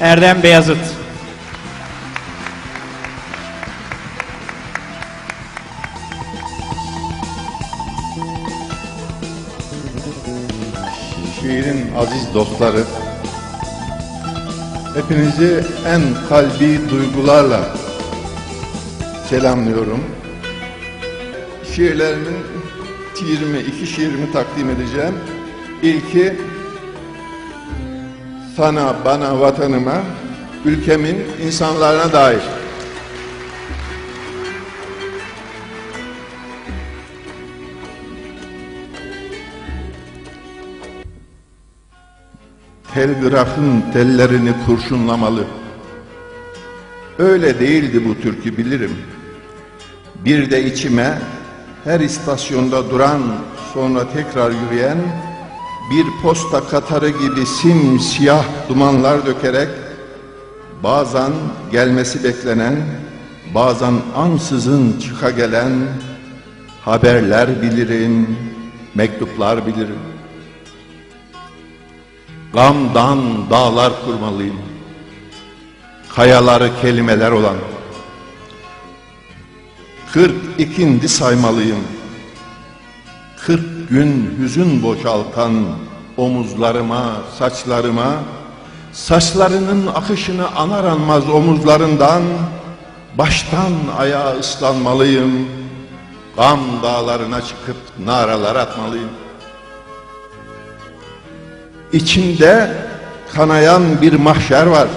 Erdem Beyazıt. Şiirin aziz dostları, hepinizi en kalbi duygularla selamlıyorum. Şiirlerimin 22 şiirimi takdim edeceğim. İlki sana, bana, vatanıma, ülkemin insanlarına dair. telgrafın tellerini kurşunlamalı. Öyle değildi bu türkü bilirim. Bir de içime her istasyonda duran sonra tekrar yürüyen bir posta katarı gibi simsiyah dumanlar dökerek bazen gelmesi beklenen bazen ansızın çıka gelen haberler bilirim, mektuplar bilirim. Gamdan dağlar kurmalıyım. Kayaları kelimeler olan. Kırk ikindi saymalıyım. Kırk gün hüzün boşaltan omuzlarıma, saçlarıma, saçlarının akışını anar anmaz omuzlarından, baştan ayağa ıslanmalıyım. Gam dağlarına çıkıp naralar atmalıyım. İçinde kanayan bir mahşer var.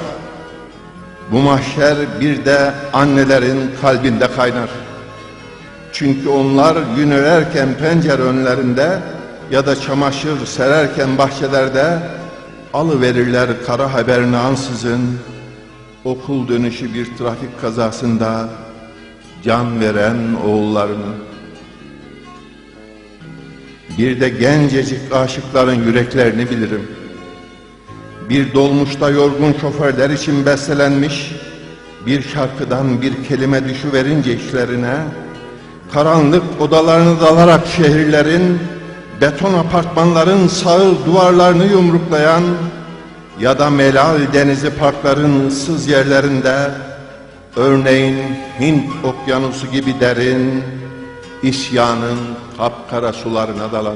Bu mahşer bir de annelerin kalbinde kaynar. Çünkü onlar gün örerken pencere önlerinde ya da çamaşır sererken bahçelerde alıverirler kara haberini ansızın. Okul dönüşü bir trafik kazasında can veren oğullarını. Bir de gencecik aşıkların yüreklerini bilirim. Bir dolmuşta yorgun şoförler için bestelenmiş bir şarkıdan bir kelime düşüverince işlerine karanlık odalarını dalarak şehirlerin beton apartmanların sağır duvarlarını yumruklayan ya da melal denizi parkların ıssız yerlerinde örneğin Hint okyanusu gibi derin isyanın kapkara sularına dalan.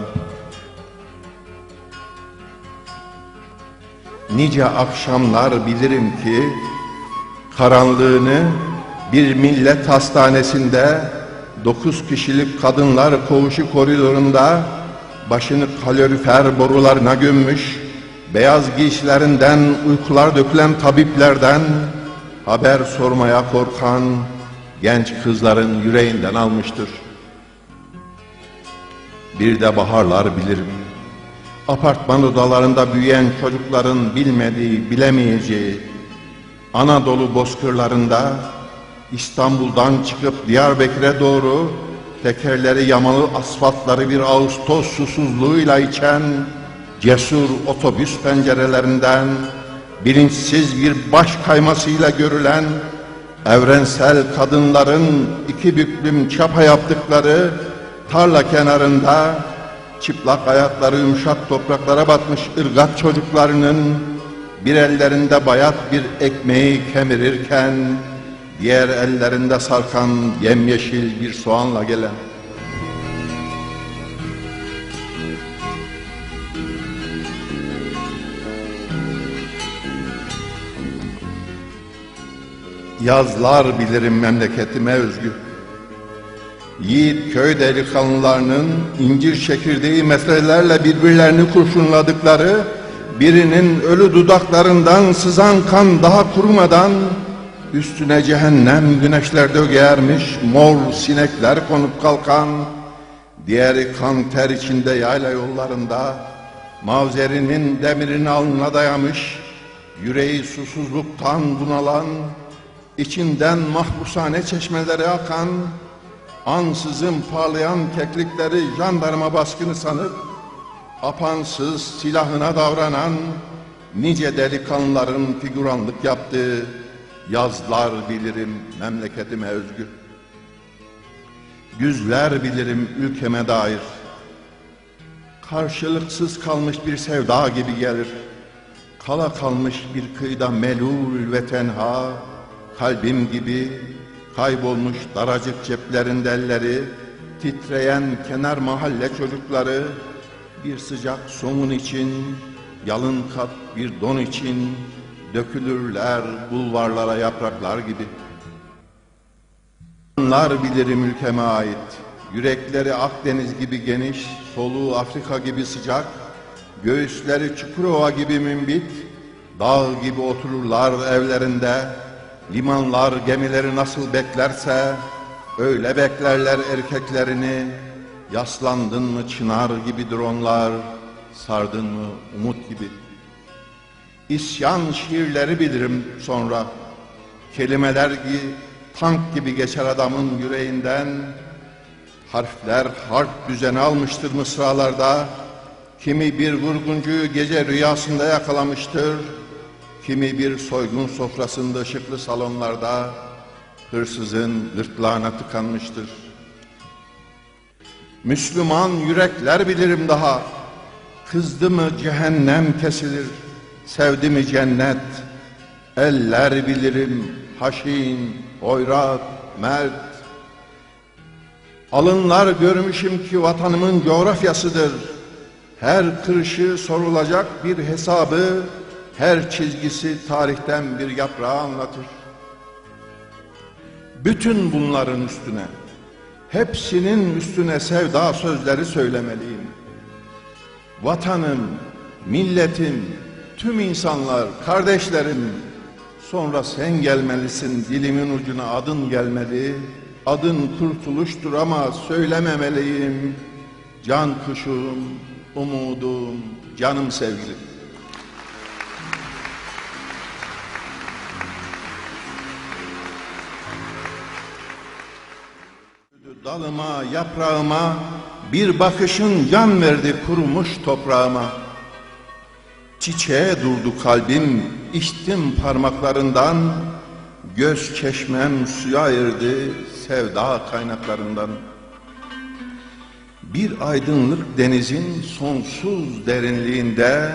Nice akşamlar bilirim ki karanlığını bir millet hastanesinde dokuz kişilik kadınlar koğuşu koridorunda başını kalorifer borularına gömmüş beyaz giysilerinden uykular dökülen tabiplerden haber sormaya korkan genç kızların yüreğinden almıştır. Bir de baharlar bilirim. Apartman odalarında büyüyen çocukların bilmediği, bilemeyeceği, Anadolu bozkırlarında İstanbul'dan çıkıp Diyarbakır'a doğru tekerleri yamalı asfaltları bir Ağustos susuzluğuyla içen cesur otobüs pencerelerinden bilinçsiz bir baş kaymasıyla görülen evrensel kadınların iki büklüm çapa yaptıkları tarla kenarında çıplak ayakları yumuşak topraklara batmış ırgat çocuklarının bir ellerinde bayat bir ekmeği kemirirken diğer ellerinde sarkan yemyeşil bir soğanla gelen yazlar bilirim memleketime özgü. Yiğit köy delikanlılarının incir çekirdeği meselelerle birbirlerini kurşunladıkları, birinin ölü dudaklarından sızan kan daha kurumadan, üstüne cehennem güneşlerde germiş mor sinekler konup kalkan, diğeri kan ter içinde yayla yollarında, mavzerinin demirini alnına dayamış, yüreği susuzluktan bunalan, içinden mahpushane çeşmeleri akan, ansızın parlayan keklikleri jandarma baskını sanıp, apansız silahına davranan nice delikanlıların figüranlık yaptığı yazlar bilirim memleketime özgü. Güzler bilirim ülkeme dair. Karşılıksız kalmış bir sevda gibi gelir. Kala kalmış bir kıyıda melul ve tenha, kalbim gibi kaybolmuş daracık ceplerinde elleri, titreyen kenar mahalle çocukları, bir sıcak somun için, yalın kat bir don için dökülürler bulvarlara yapraklar gibi. Onlar bilirim ülkeme ait. Yürekleri Akdeniz gibi geniş, soluğu Afrika gibi sıcak, göğüsleri Çukurova gibi mümbit, dağ gibi otururlar evlerinde, limanlar gemileri nasıl beklerse, öyle beklerler erkeklerini, yaslandın mı çınar gibidir onlar, sardın mı umut gibi. İsyan şiirleri bilirim sonra, kelimeler gibi tank gibi geçer adamın yüreğinden, Harfler harf düzeni almıştır mısralarda. Kimi bir vurguncuyu gece rüyasında yakalamıştır. Kimi bir soygun sofrasında ışıklı salonlarda hırsızın gırtlağına tıkanmıştır. Müslüman yürekler bilirim daha. Kızdı mı cehennem kesilir, sevdi mi cennet. Eller bilirim haşin, oyrat, mert, Alınlar görmüşüm ki vatanımın coğrafyasıdır. Her kırışı sorulacak bir hesabı, her çizgisi tarihten bir yaprağı anlatır. Bütün bunların üstüne, hepsinin üstüne sevda sözleri söylemeliyim. Vatanım, milletim, tüm insanlar, kardeşlerim, sonra sen gelmelisin dilimin ucuna adın gelmeli, Adın kurtuluştur ama söylememeliyim. Can kuşum, umudum, canım sevgilim. Dalıma, yaprağıma bir bakışın can verdi kurumuş toprağıma. Çiçeğe durdu kalbim, içtim parmaklarından, göz çeşmem suya ayırdı sevda kaynaklarından. Bir aydınlık denizin sonsuz derinliğinde,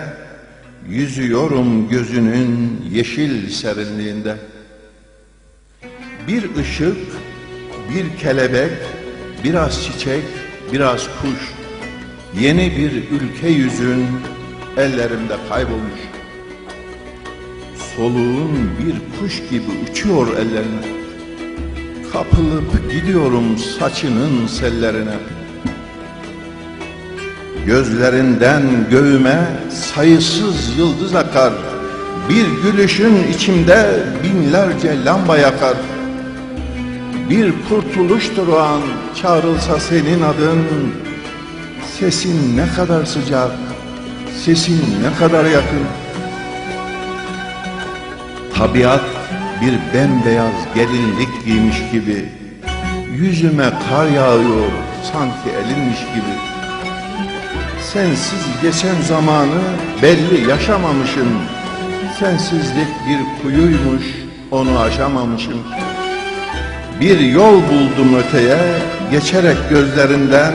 yüzüyorum gözünün yeşil serinliğinde. Bir ışık, bir kelebek, biraz çiçek, biraz kuş, yeni bir ülke yüzün ellerimde kaybolmuş. Soluğun bir kuş gibi uçuyor ellerine. Kapılıp gidiyorum saçının sellerine. Gözlerinden göğüme sayısız yıldız akar. Bir gülüşün içimde binlerce lamba yakar. Bir kurtuluştur o an çağrılsa senin adın. Sesin ne kadar sıcak, sesin ne kadar yakın. Tabiat bir bembeyaz gelinlik giymiş gibi Yüzüme kar yağıyor sanki elinmiş gibi. Sensiz geçen zamanı belli yaşamamışım. Sensizlik bir kuyuymuş onu aşamamışım. Bir yol buldum öteye geçerek gözlerinden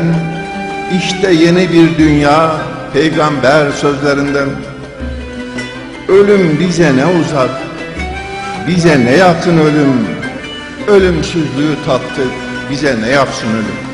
İşte yeni bir dünya peygamber sözlerinden Ölüm bize ne uzak bize ne yakın ölüm, ölümsüzlüğü tattık, bize ne yapsın ölüm.